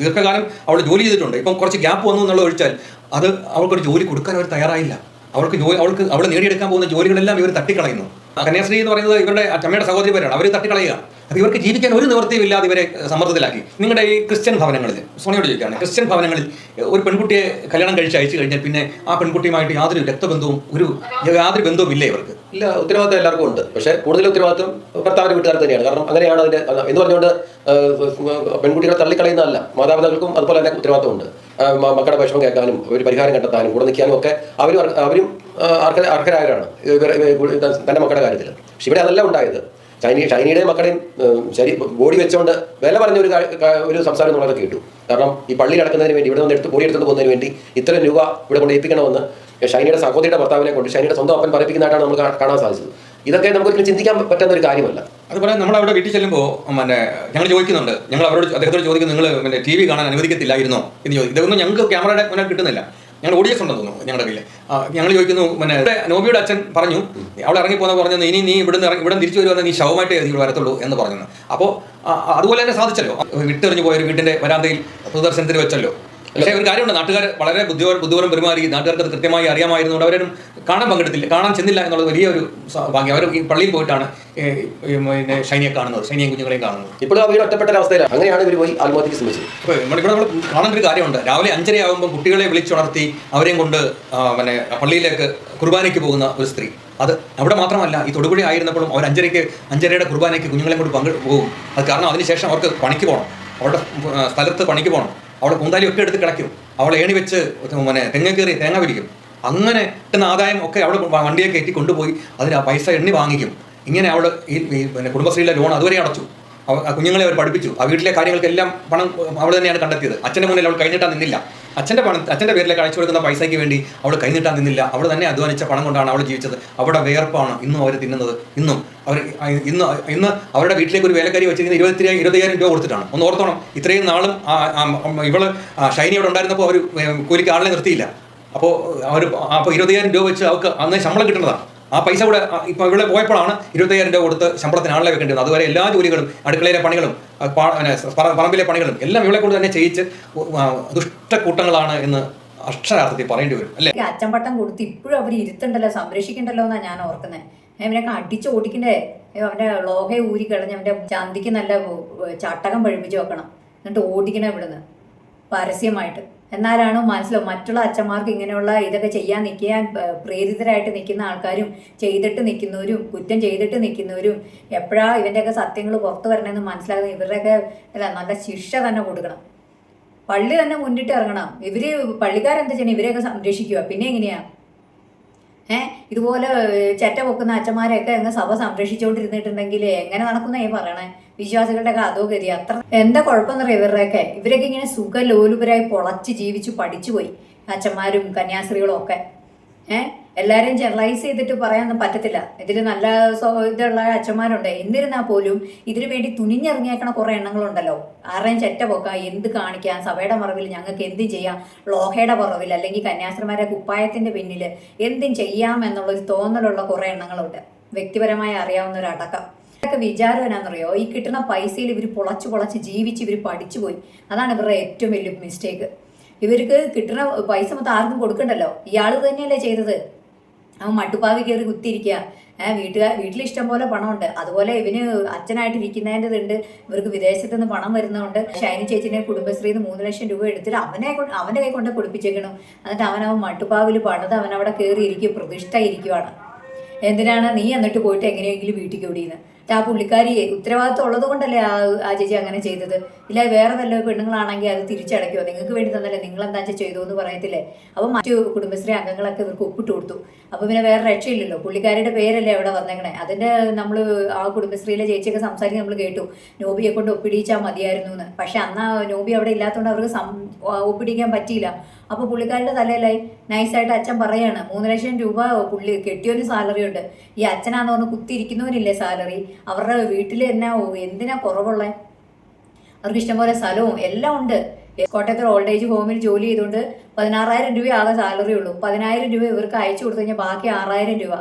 ദീർഘകാലം അവൾ ജോലി ചെയ്തിട്ടുണ്ട്. ഇപ്പം കുറച്ച് ഗ്യാപ്പ് വന്നു എന്നുള്ള ഒഴിച്ചാൽ അത് അവൾക്കൊരു ജോലി കൊടുക്കാൻ അവർ തയ്യാറായില്ല. അവൾക്ക് ജോലി അവൾക്ക് അവൾ നേടിയെടുക്കാൻ പോകുന്ന ജോലികളെല്ലാം ഇവർ തട്ടിക്കളയുന്നു. കന്യാസ്ത്രീ എന്ന് പറയുന്നത് ഇവരുടെ അമ്മയുടെ സഹോദരിമാരാണ്. അവർ തട്ടിക്കളയുകയാണ് ഇവർക്ക് ജീവിക്കാൻ ഒരു നിവൃത്തിയും ഇല്ലാതെ ഇവരെ സമ്മർദ്ദത്തിലാക്കി. നിങ്ങളുടെ ഈ ക്രിസ്ത്യൻ ഭവനങ്ങളിൽ സോണിയോട് ചോദിക്കുകയാണ്. ക്രിസ്ത്യൻ ഭവനങ്ങളിൽ ഒരു പെൺകുട്ടിയെ കല്യാണം കഴിച്ച് അയച്ചു കഴിഞ്ഞാൽ പിന്നെ ആ പെൺകുട്ടിയുമായിട്ട് യാതൊരു രക്തബന്ധവും ഒരു യാതൊരു ബന്ധവും ഇല്ല ഇവർക്ക്. ഇല്ല ഉത്തരവാദിത്തം എല്ലാവർക്കും ഉണ്ട്. പക്ഷേ കൂടുതൽ ഉത്തരവാദിത്തം ഭർത്താവിന്റെ വീട്ടുകാർ തന്നെയാണ്. കാരണം അങ്ങനെയാണ് അതിന്റെ എന്ന് പറഞ്ഞുകൊണ്ട് പെൺകുട്ടികളെ തള്ളിക്കളയുന്നതല്ല. മാതാപിതാക്കൾക്കും അതുപോലെ തന്നെ ഉത്തരവാദിത്തമുണ്ട് മക്കളുടെ വിഷമം കേൾക്കാനും ഒരു പരിഹാരം കണ്ടെത്താനും കൂടെ നിൽക്കാനും ഒക്കെ അവരും അവരും അർഹരായവരാണ്. ഇവർ മക്കളുടെ കാര്യത്തിൽ പക്ഷെ ഇവിടെ അതെല്ലാം ഉണ്ടായത്. ഷൈനി ചൈനയുടെയും മക്കളുടെയും ശരി ബോഡി വെച്ചുകൊണ്ട് വില പറഞ്ഞ ഒരു ഒരു സംസാരം നമ്മളൊക്കെ കേട്ടു. കാരണം ഈ പള്ളി നടക്കുന്നതിന് വേണ്ടി ഇവിടെ നിന്ന് എടുത്ത് ബോഡി എടുത്തുകൊണ്ട് പോകുന്നതിന് വേണ്ടി ഇത്രയും രൂപ ഇവിടെ കൊണ്ട് ഏൽപ്പിക്കണമെന്ന് ഷൈനിയുടെ സഹോദരിയുടെ ഭർത്താവിനെ കൊണ്ട് ഷൈനിയുടെ സ്വന്തം അപ്പൻ പറയിപ്പിക്കുന്നതായിട്ടാണ് നമ്മൾ കാ- കാണാൻ സാധിച്ചത്. ഇതൊക്കെ നമുക്ക് ചിന്തിക്കാൻ പറ്റുന്ന ഒരു കാര്യമല്ല. അതുപോലെ നമ്മൾ അവിടെ വീട്ടിൽ ചെല്ലുമ്പോൾ പിന്നെ ഞങ്ങൾ ചോദിക്കുന്നുണ്ട്. ഞങ്ങൾ അവരോട് അദ്ദേഹത്തോട് ചോദിക്കുന്നു നിങ്ങൾ പിന്നെ ടി വി കാണാൻ അനുവദിക്കത്തില്ലായിരുന്നോ? എന്ന് ചോദിക്കും. ഇതൊന്നും ഞങ്ങൾക്ക് ക്യാമറയുടെ മുന്നിൽ കിട്ടുന്നില്ല. ഞങ്ങൾ ഓഡിയൻസ് ഉണ്ടെന്ന് തോന്നുന്നു ഞങ്ങളുടെ കയ്യിൽ ഞങ്ങൾ ചോദിക്കുന്നു പിന്നെ ഇവിടെ നോബിയുടെ അച്ഛൻ പറഞ്ഞു അവിടെ ഇറങ്ങി പോകുന്ന പറഞ്ഞത് ഇനി നീ ഇവിടുന്ന് ഇറങ്ങി ഇവിടെ തിരിച്ചു വരുവാൻ നീ ശവമായിട്ടേ എഴുതി വരത്തുള്ളൂ എന്ന് പറഞ്ഞു. അപ്പോൾ അതുപോലെ തന്നെ സാധിച്ചല്ലോ. വിട്ടെറിഞ്ഞു പോയൊരു വീട്ടിന്റെ വരാന്തയിൽ പൊതുദർശനത്തിന് വെച്ചല്ലോ. പക്ഷേ ഒരു കാര്യമുണ്ട്. നാട്ടുകാർ വളരെ ബുദ്ധിപരം ബുദ്ധിപരം പെരുമാറി നാട്ടുകാർക്ക് അത് കൃത്യമായി അറിയാമായിരുന്നുകൊണ്ട് അവരും കാണാൻ പങ്കെടുത്തില്ല. കാണാൻ ചെന്നില്ല എന്നുള്ളത് വലിയൊരു ഭാഗ്യം. അവർ ഈ പള്ളിയിൽ പോയിട്ടാണ് പിന്നെ ഷൈനിയെ കാണുന്നത്. ഷൈനിയും കുഞ്ഞുങ്ങളെയും കാണുന്നത്. ഇപ്പോഴും അവർ ഒറ്റപ്പെട്ട അവസ്ഥയിലാണ് അങ്ങനെയാണ് ഇവർ പോയി ആത്മഹത്യക്ക് ശ്രമിച്ചത്. അപ്പോൾ ഇവിടെ നമ്മൾ കാണേണ്ട ഒരു കാര്യമുണ്ട്. രാവിലെ അഞ്ചരയാകുമ്പോൾ കുട്ടികളെ വിളിച്ചുണർത്തി അവരെയും കൊണ്ട് പിന്നെ പള്ളിയിലേക്ക് കുർബാനയ്ക്ക് പോകുന്ന ഒരു സ്ത്രീ. അത് അവിടെ മാത്രമല്ല ഈ തൊടുപുഴ ആയിരുന്നപ്പോഴും അവർ അഞ്ചരയ്ക്ക് അഞ്ചരയുടെ കുർബാനയ്ക്ക് കുഞ്ഞുങ്ങളെയും കൊണ്ട് പങ്കെടു പോകും. അത് കാരണം അതിനുശേഷം അവർക്ക് പണിക്ക് പോകണം അവരുടെ സ്ഥലത്ത് പണിക്ക് പോകണം കുന്താലി ഒക്കെ എടുത്ത് കിടക്കും അവളെ ഏണി വെച്ച് പിന്നെ തെങ്ങ കയറി തേങ്ങ പിരിക്കും അങ്ങനെ കിട്ടുന്ന ആദായം ഒക്കെ അവൾ വണ്ടിയെ കയറ്റി കൊണ്ടുപോയി അതിന് ആ പൈസ എണ്ണി വാങ്ങിക്കും. ഇങ്ങനെ അവൾ ഈ പിന്നെ കുടുംബശ്രീയിലെ ലോൺ അതുവരെ അടച്ചു. കുഞ്ഞുങ്ങളെ അവർ പഠിപ്പിച്ചു. ആ വീട്ടിലെ കാര്യങ്ങൾക്കെല്ലാം പണം അവൾ തന്നെയാണ് കണ്ടെത്തിയത്. അച്ഛന്റെ മുന്നിൽ അവൾ കഴിഞ്ഞിട്ടാണ് നിന്നില്ല. അച്ഛന്റെ പണം അച്ഛന്റെ പേരിലേക്ക് അയച്ചു കൊടുക്കുന്ന പൈസയ്ക്ക് വേണ്ടി അവൾ കൈനീട്ടാൻ നിന്നില്ല. അവൾ തന്നെ അധ്വാനിച്ച പണം കൊണ്ടാണ് അവൾ ജീവിച്ചത്. അവിടെ വേർപ്പാണ് ഇന്നും അവർ തിന്നുന്നത്. ഇന്നും അവർ ഇന്ന് ഇന്ന് അവരുടെ വീട്ടിലേക്ക് ഒരു വേലക്കാരി വെച്ചിരിക്കുന്ന ഇരുപത്തി ഇരുപത്തയ്യായിരം രൂപ കൊടുത്തിട്ടാണ്. ഒന്ന് ഓർത്തോണം ഇത്രയും നാളും ഇവൾ ഷൈനി അവിടെ ഉണ്ടായിരുന്നപ്പോൾ അവർ കൂലിക്ക് ആളിനെ നിർത്തിയില്ല. അപ്പോൾ അവർ അപ്പോൾ ഇരുപത്തയ്യായിരം രൂപ വെച്ച് അവർക്ക് അന്ന് ശമ്പളം കിട്ടുന്നതാണ്. ആ പൈസ കൂടെ ഇപ്പം ഇവിടെ പോയപ്പോഴാണ് ഇരുപത്തയ്യായിരം രൂപ കൊടുത്ത് ശമ്പളത്തിന് ആളെ വെക്കേണ്ടി അതുവരെ എല്ലാ ജോലികളും അടുക്കളയിലെ പണികളും പറമ്പിലെ പണികളും എല്ലാം ഇവളെ കൊണ്ട് തന്നെ ചെയ്യിച്ച് ദുഷ്ടക്കൂട്ടങ്ങളാണ് എന്ന് അക്ഷരാർത്ഥത്തിൽ പറയേണ്ടി വരും അല്ലേ? അച്ചമ്പട്ടം കൊടുത്ത് ഇപ്പോഴും അവർ ഇരുത്തണ്ടല്ലോ സംരക്ഷിക്കണ്ടല്ലോ എന്നാണ് ഞാൻ ഓർക്കുന്നത് ഇവനൊക്കെ അടിച്ചു ഓടിക്കണ്ടേ? അവന്റെ ലോഹ ഊരി കളഞ്ഞ് അവന്റെ ചന്തിക്ക് നല്ല ചട്ടകം പഴിപ്പിച്ച് വെക്കണം. എന്നിട്ട് ഓടിക്കണം ഇവിടുന്ന്. പരസ്യമായിട്ട്. എന്നാലാണ് മനസ്സിലോ മറ്റുള്ള അച്ഛന്മാർക്ക് ഇങ്ങനെയുള്ള ഇതൊക്കെ ചെയ്യാൻ നിൽക്കാൻ പ്രേരിതരായിട്ട് നിൽക്കുന്ന ആൾക്കാരും ചെയ്തിട്ട് നിൽക്കുന്നവരും കുറ്റം ചെയ്തിട്ട് നിൽക്കുന്നവരും എപ്പോഴാ ഇവന്റെയൊക്കെ സത്യങ്ങൾ പുറത്തു വരണമെന്ന് മനസ്സിലാകുന്ന ഇവരുടെയൊക്കെ അല്ല നല്ല ശിക്ഷ തന്നെ കൊടുക്കണം. പള്ളി തന്നെ മുന്നിട്ട് ഇറങ്ങണം. ഇവർ പള്ളിക്കാരെന്താ ചെയ്യണം? ഇവരെയൊക്കെ സംരക്ഷിക്കുക പിന്നെ എങ്ങനെയാ? ഏഹ് ഇതുപോലെ ചെറ്റ പൊക്കുന്ന അച്ഛന്മാരെയൊക്കെ അങ്ങ് സഭ സംരക്ഷിച്ചുകൊണ്ടിരുന്നിട്ടുണ്ടെങ്കിൽ എങ്ങനെ നടക്കുന്ന പറയണേ? വിശ്വാസികളുടെ ഒക്കെ അതോ ഗതി. അത്ര എന്താ കുഴപ്പമെന്നറിയാം ഇവരുടെയൊക്കെ? ഇവരൊക്കെ ഇങ്ങനെ സുഖലോലുപരായി പൊളച്ച് ജീവിച്ച് പഠിച്ചു പോയി അച്ഛന്മാരും കന്യാസ്ത്രീകളും ഒക്കെ. ഏഹ് എല്ലാവരെയും ജനറലൈസ് ചെയ്തിട്ട് പറയാനൊന്നും പറ്റത്തില്ല. ഇതിൽ നല്ല ഇതുള്ള അച്ഛന്മാരുണ്ട്. എന്നിരുന്നാൽ പോലും ഇതിനു വേണ്ടി തുനിഞ്ഞിറങ്ങിയേക്കണ കുറേ എണ്ണങ്ങളുണ്ടല്ലോ. ആരുടെയും ചെറ്റ പൊക്ക എന്ത് കാണിക്കാം? സഭയുടെ മറവിൽ ഞങ്ങൾക്ക് എന്ത് ചെയ്യാം? ലോഹയുടെ പുറവിൽ അല്ലെങ്കിൽ കന്യാസ്ത്രമാരെ കുപ്പായത്തിന്റെ പിന്നിൽ എന്തും ചെയ്യാം എന്നുള്ള ഒരു തോന്നലുള്ള കുറേ എണ്ണങ്ങളുണ്ട്. വ്യക്തിപരമായി അറിയാവുന്ന ഒരു അടക്കം. ഇതൊക്കെ വിചാരം എന്നാണെന്നറിയോ ഈ കിട്ടുന്ന പൈസയിൽ ഇവർ പൊളച്ച് പൊളച്ച് ജീവിച്ച് ഇവർ പഠിച്ചു പോയി. അതാണ് ഇവരുടെ ഏറ്റവും വലിയ മിസ്റ്റേക്ക് ഇവർക്ക് കിട്ടുന്ന പൈസ മൊത്തം ആർക്കും കൊടുക്കണ്ടല്ലോ. ഇയാൾ തന്നെയല്ലേ ചെയ്തത്? അവൻ മട്ടുപ്പാവി കയറി കുത്തിയിരിക്കുക. ഏഹ് വീട്ടുകാർ വീട്ടിൽ ഇഷ്ടം പോലെ പണമുണ്ട്. അതുപോലെ ഇവന് അച്ഛനായിട്ട് ഇരിക്കുന്നതിന്റെതുണ്ട്. ഇവർക്ക് വിദേശത്ത് നിന്ന് പണം വരുന്നതുകൊണ്ട് ഷൈനി ചേച്ചിനെ കുടുംബശ്രീയിൽ നിന്ന് മൂന്ന് ലക്ഷം രൂപ എടുത്തിട്ട് അവനെ കൊണ്ട് അവന്റെ കൈ കൊണ്ട് കുടിപ്പിച്ചേക്കണം എന്നിട്ട് അവൻ അവൻ മട്ടുപ്പാവിൽ പണിത് അവൻ അവിടെ കയറി ഇരിക്കും പ്രതിഷ്ഠ ഇരിക്കുവാണ്. എന്തിനാണ് നീ എന്നിട്ട് പോയിട്ട് എങ്ങനെയെങ്കിലും വീട്ടിൽ ഓടിയെന്ന് ആ പുള്ളിക്കാരി ഉത്തരവാദിത്വം ഉള്ളത് കൊണ്ടല്ലേ ആ ആ ചേച്ചി അങ്ങനെ ചെയ്തത്? ഇല്ല വേറെ വല്ല പെണ്ണുങ്ങളാണെങ്കിൽ അത് തിരിച്ചടയ്ക്കോ നിങ്ങൾക്ക് വേണ്ടി തന്നല്ലേ നിങ്ങൾ എന്താ ചെയ്തു എന്ന് പറയത്തില്ലേ? അപ്പോൾ മറ്റു കുടുംബശ്രീ അംഗങ്ങളൊക്കെ ഇവർക്ക് ഒപ്പിട്ട് കൊടുത്തു അപ്പോൾ പിന്നെ വേറെ രക്ഷയില്ലല്ലോ. പുള്ളിക്കാരിയുടെ പേരല്ലേ അവിടെ വന്നേക്കണേ. അതിന്റെ നമ്മൾ ആ കുടുംബശ്രീയിലെ ചേച്ചിയൊക്കെ സംസാരിച്ച് നമ്മൾ കേട്ടു. നോബിയെ കൊണ്ട് ഒപ്പിടിച്ചാൽ മതിയായിരുന്നു എന്ന് പക്ഷെ അന്ന് നോബി അവിടെ ഇല്ലാത്തതുകൊണ്ട് അവർക്ക് ഒപ്പിടിക്കാൻ പറ്റിയില്ല. അപ്പോൾ പുള്ളിക്കാരുടെ തലയിലായി. നൈസായിട്ട് അച്ഛൻ പറയാണ് മൂന്ന് ലക്ഷം രൂപ പുള്ളി കെട്ടിയൊരു സാലറി ഉണ്ട്. ഈ അച്ഛനാന്ന് പറഞ്ഞ് കുത്തിയിരിക്കുന്നവനില്ലേ സാലറി? അവരുടെ വീട്ടിൽ എന്നാ എന്തിനാ കുറവുള്ളേ? അവർക്ക് ഇഷ്ടംപോലെ സ്ഥലവും എല്ലാം ഉണ്ട്. കോട്ടയത്തെ ഓൾഡ് ഏജ് ഹോമിൽ ജോലി ചെയ്തുകൊണ്ട് പതിനാറായിരം രൂപ ആകെ സാലറി ഉള്ളൂ. പതിനായിരം രൂപ ഇവർക്ക് അയച്ചു കൊടുത്തു കഴിഞ്ഞാൽ ബാക്കി ആറായിരം രൂപ.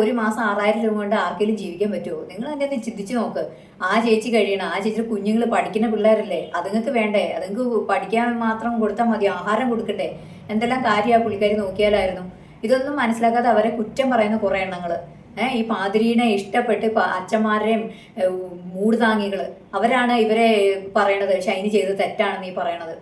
ഒരു മാസം ആറായിരം രൂപ കൊണ്ട് ആർക്കെങ്കിലും ജീവിക്കാൻ പറ്റുമോ? നിങ്ങൾ എന്നെ ഒന്ന് ചിന്തിച്ച് നോക്ക്. ആ ചേച്ചി കഴിയണം. ആ ചേച്ചിയുടെ കുഞ്ഞുങ്ങൾ പഠിക്കുന്ന പിള്ളേരല്ലേ? അതുങ്ങൾക്ക് വേണ്ടേ? അതുങ്ങൾക്ക് പഠിക്കാൻ മാത്രം കൊടുത്താൽ മതി. ആഹാരം കൊടുക്കണ്ടേ? എന്തെല്ലാം കാര്യം ആ പുള്ളിക്കാരി നോക്കിയാലായിരുന്നു. ഇതൊന്നും മനസ്സിലാക്കാതെ അവരെ കുറ്റം പറയുന്ന കുറേ എണ്ണങ്ങൾ ഈ പാതിരീനെ ഇഷ്ടപ്പെട്ട് അച്ഛന്മാരെയും മൂടുതാങ്ങികൾ അവരാണ് ഇവരെ പറയണത്. ഷൈനി ചെയ്ത് തെറ്റാണെന്ന് ഈ പറയണത്.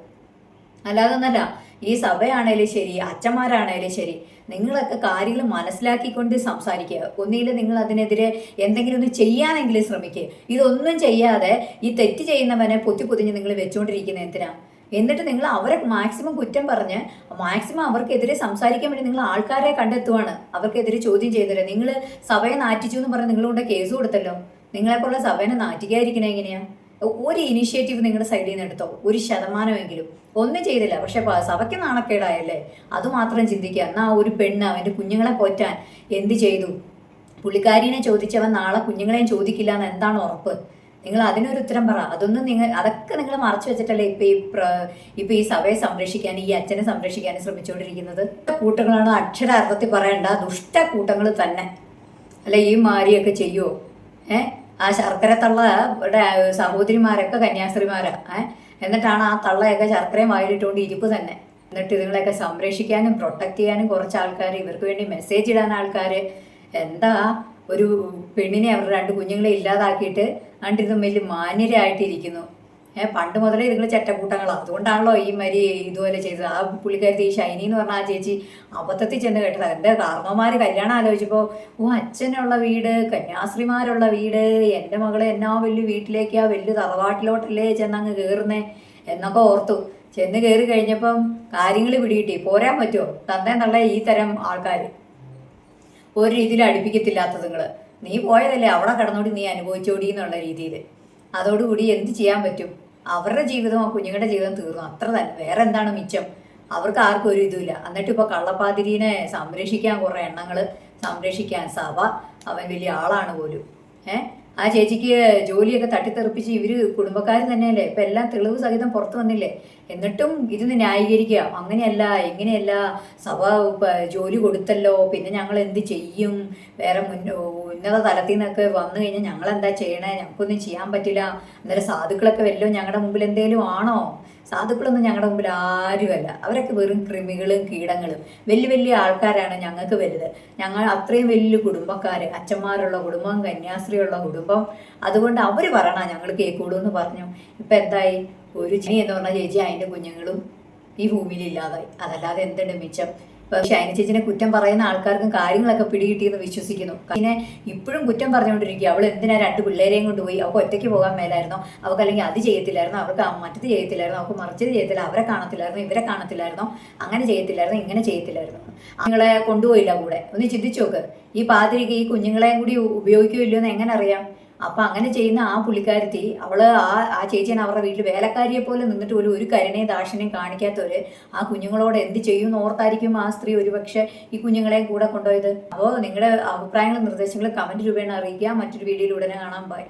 അല്ലാതെ ഒന്നല്ല ഈ സഭയാണേലും ശരി അച്ഛന്മാരാണേലും ശരി നിങ്ങളൊക്കെ കാര്യങ്ങൾ മനസ്സിലാക്കിക്കൊണ്ട് സംസാരിക്കുക ഒന്നിയിൽ നിങ്ങൾ അതിനെതിരെ എന്തെങ്കിലും ഒന്ന് ചെയ്യാനെങ്കിലും ശ്രമിക്കുക ഇതൊന്നും ചെയ്യാതെ ഈ തെറ്റ് ചെയ്യുന്നവനെ പൊത്തി പൊതിഞ്ഞ് നിങ്ങൾ വെച്ചുകൊണ്ടിരിക്കുന്ന എന്തിനാ? എന്നിട്ട് നിങ്ങൾ അവരെ മാക്സിമം കുറ്റം പറഞ്ഞ് മാക്സിമം അവർക്കെതിരെ സംസാരിക്കാൻ വേണ്ടി നിങ്ങൾ ആൾക്കാരെ കണ്ടെത്തുവാണ്. അവർക്കെതിരെ ചോദ്യം ചെയ്യുന്നത് നിങ്ങൾ സഭയെ നാറ്റിച്ചു എന്ന് പറഞ്ഞ് നിങ്ങളുകൊണ്ട് കേസ് കൊടുത്തല്ലോ. നിങ്ങളെപ്പോലുള്ള സഭേനെ നാറ്റിക്കാതിരിക്കണേ എങ്ങനെയാ? ഒരു ഇനിഷ്യേറ്റീവ് നിങ്ങളുടെ സൈഡിൽ നിന്ന് എടുത്തോ. ഒരു ശതമാനമെങ്കിലും. ഒന്നും ചെയ്തില്ല. പക്ഷെ സഭയ്ക്ക് നാണക്കേടായല്ലേ? അതുമാത്രം ചിന്തിക്കുക. എന്നാ ഒരു പെണ്ണ് അവന്റെ കുഞ്ഞുങ്ങളെ പോറ്റാൻ എന്ത് ചെയ്തു? പുള്ളിക്കാരിനെ ചോദിച്ചവൻ നാളെ കുഞ്ഞുങ്ങളെയും ചോദിക്കില്ല എന്ന് എന്താണ് ഉറപ്പ്? നിങ്ങൾ അതിനൊരു ഉത്തരം പറ. അതൊന്നും നിങ്ങൾ അതൊക്കെ നിങ്ങൾ മറച്ചു വെച്ചിട്ടല്ലേ ഇപ്പൊ ഈ ഇപ്പൊ ഈ സഭയെ സംരക്ഷിക്കാൻ ഈ അച്ഛനെ സംരക്ഷിക്കാൻ ശ്രമിച്ചുകൊണ്ടിരിക്കുന്നത് കൂട്ടങ്ങളാണ് അക്ഷരാർത്ഥത്തിൽ പറയേണ്ട ദുഷ്ട കൂട്ടങ്ങൾ തന്നെ. അല്ലെ ഈ മാരിയൊക്കെ ചെയ്യുമോ ഏ? ആ ശർക്കര തള്ള ഇവിടെ സഹോദരിമാരൊക്കെ കന്യാസ്ത്രീമാരാ ഏഹ് എന്നിട്ടാണ് ആ തള്ളയൊക്കെ ശർക്കരയും വായിലിട്ടുകൊണ്ട് ഇരിപ്പ് തന്നെ. എന്നിട്ട് ഇതുങ്ങളെയൊക്കെ സംരക്ഷിക്കാനും പ്രൊട്ടക്ട് ചെയ്യാനും കുറച്ച് ആൾക്കാർ ഇവർക്ക് വേണ്ടി മെസ്സേജ് ഇടാൻ ആൾക്കാർ എന്താ ഒരു പെണ്ണിനെ അവരുടെ രണ്ട് കുഞ്ഞുങ്ങളെ ഇല്ലാതാക്കിയിട്ട് അണ്ടിതും വലിയ മാന്യരായിട്ടിരിക്കുന്നു. ഏ പണ്ട് മുതലേ നിങ്ങൾ ചെറ്റക്കൂട്ടങ്ങളാണ് അതുകൊണ്ടാണല്ലോ ഈ മരി ഇതുപോലെ ചെയ്തത്. ആ പുള്ളിക്കാരത്തി ഈ ഷൈനി എന്ന് പറഞ്ഞ ആ ചേച്ചി അബദ്ധത്തിൽ ചെന്ന് കേട്ടത്. എന്റെ കാരണവന്മാർ കല്യാണം ആലോചിച്ചപ്പോൾ ഓ അച്ഛനുള്ള വീട് കന്യാസ്ത്രീമാരുള്ള വീട് എന്റെ മകളെ എന്നാ വലിയ വീട്ടിലേക്കാ വലിയ തറവാട്ടിലോട്ടല്ലേ ചെന്നങ്ങ് കയറുന്നേ എന്നൊക്കെ ഓർത്തു. ചെന്ന് കയറി കഴിഞ്ഞപ്പം കാര്യങ്ങൾ പിടികിട്ടി. പോരാൻ പറ്റുമോ തന്നെ നല്ല ഈ തരം ആൾക്കാർ ഒരു രീതിയിൽ അടുപ്പിക്കത്തില്ലാത്തത് നിങ്ങൾ നീ പോയതല്ലേ? അവിടെ കടന്നോടി നീ അനുഭവിച്ചോടി എന്നുള്ള രീതിയിൽ അതോടുകൂടി എന്ത് ചെയ്യാൻ പറ്റും? അവരുടെ ജീവിതം ആ കുഞ്ഞുങ്ങളുടെ ജീവിതം തീർന്നു. അത്ര തന്നെ. വേറെ എന്താണ് മിച്ചം? അവർക്ക് ആർക്കും ഒരു ഇതുമില്ല. എന്നിട്ട് ഇപ്പോൾ കള്ളപ്പാതിരീനെ സംരക്ഷിക്കാൻ കുറേ എണ്ണങ്ങൾ സംരക്ഷിക്കാൻ സഭ അവൻ വലിയ ആളാണ് പോലും. ഏഹ് ആ ചേച്ചിക്ക് ജോലിയൊക്കെ തട്ടിത്തെറിപ്പിച്ച് ഇവർ കുടുംബക്കാർ തന്നെയല്ലേ? ഇപ്പം എല്ലാം തെളിവ് സഹിതം പുറത്തു വന്നില്ലേ? എന്നിട്ടും ഇതിന് ന്യായീകരിക്കുക. അങ്ങനെയല്ല എങ്ങനെയല്ല സഭ ജോലി കൊടുത്തല്ലോ. പിന്നെ ഞങ്ങൾ എന്ത് ചെയ്യും? വേറെ മുൻ ഉന്നത തലത്തിൽ നിന്നൊക്കെ വന്നു കഴിഞ്ഞാൽ ഞങ്ങൾ എന്താ ചെയ്യണേ? ഞങ്ങൾക്കൊന്നും ചെയ്യാൻ പറ്റില്ല. അന്നേരം സാധുക്കളൊക്കെ വല്ലതും ഞങ്ങളുടെ മുമ്പിൽ എന്തേലും ആണോ? സാധുക്കളൊന്നും ഞങ്ങളുടെ മുമ്പിൽ ആരുമല്ല. അവരൊക്കെ വെറും കൃമികളും കീടങ്ങളും. വലിയ വലിയ ആൾക്കാരാണ് ഞങ്ങൾക്ക് വലുത്. ഞങ്ങൾ അത്രയും വലിയ കുടുംബക്കാർ അച്ഛന്മാരുള്ള കുടുംബം കന്യാസ്ത്രീയുള്ള കുടുംബം. അതുകൊണ്ട് അവർ പറയണ ഞങ്ങൾ കേൾക്കുള്ളൂ എന്ന് പറഞ്ഞു. ഇപ്പം എന്തായി? ഒരു ജിനി എന്ന് പറഞ്ഞ ചേച്ചി അതിന്റെ കുഞ്ഞുങ്ങളും ഈ ഭൂമിയിൽ ഇല്ലാതായി. അതല്ലാതെ എന്തുണ്ട് മിച്ചം? ഷൈനി ചേച്ചിനെ കുറ്റം പറയുന്ന ആൾക്കാർക്കും കാര്യങ്ങളൊക്കെ പിടികിട്ടിയെന്ന് വിശ്വസിക്കുന്നു. പിന്നെ ഇപ്പോഴും കുറ്റം പറഞ്ഞുകൊണ്ടിരിക്കുക. അവൾ എന്തിനാ രണ്ട് പിള്ളേരെയും കൊണ്ടുപോയി? അവൾക്ക് ഒറ്റയ്ക്ക് പോകാൻ മേലായിരുന്നോ? അവൾക്ക് അല്ലെങ്കിൽ അത് ചെയ്യത്തില്ലായിരുന്നു? അവർക്ക് ആ മറ്റത് ചെയ്യത്തില്ലായിരുന്നു? അവൾക്ക് മറിച്ചത് ചെയ്യത്തില്ല. അവരെ കാണത്തില്ലായിരുന്നു? ഇവരെ കാണത്തില്ലായിരുന്നു? അങ്ങനെ ചെയ്യത്തില്ലായിരുന്നു? ഇങ്ങനെ ചെയ്യത്തില്ലായിരുന്നു? നിങ്ങളെ കൊണ്ടുപോയില്ല കൂടെ? ഒന്ന് ചിന്തിച്ചു നോക്ക്. ഈ പാതിരിക്ക് ഈ കുഞ്ഞുങ്ങളെയും കൂടി ഉപയോഗിക്കുമല്ലോ എന്ന് എങ്ങനെ അറിയാം? അപ്പൊ അങ്ങനെ ചെയ്യുന്ന ആ പുള്ളിക്കാരത്തി അവൾ ആ ആ ചേച്ചിയാണ് അവരുടെ വീട്ടിൽ വേലക്കാരിയെ പോലെ നിന്നിട്ട് പോലും ഒരു കരുണയും ദാക്ഷിണ്യം കാണിക്കാത്തവര് ആ കുഞ്ഞുങ്ങളോട് എന്ത് ചെയ്യുമെന്ന് ഓർത്തായിരിക്കും ആ സ്ത്രീ ഒരുപക്ഷെ ഈ കുഞ്ഞുങ്ങളെയും കൂടെ കൊണ്ടുപോയത്. അപ്പോൾ നിങ്ങളുടെ അഭിപ്രായങ്ങളും നിർദ്ദേശങ്ങളും കമന്റ് രൂപേണ അറിയിക്കുക. മറ്റൊരു വീഡിയോയിൽ ഉടനെ കാണാൻ ബൈ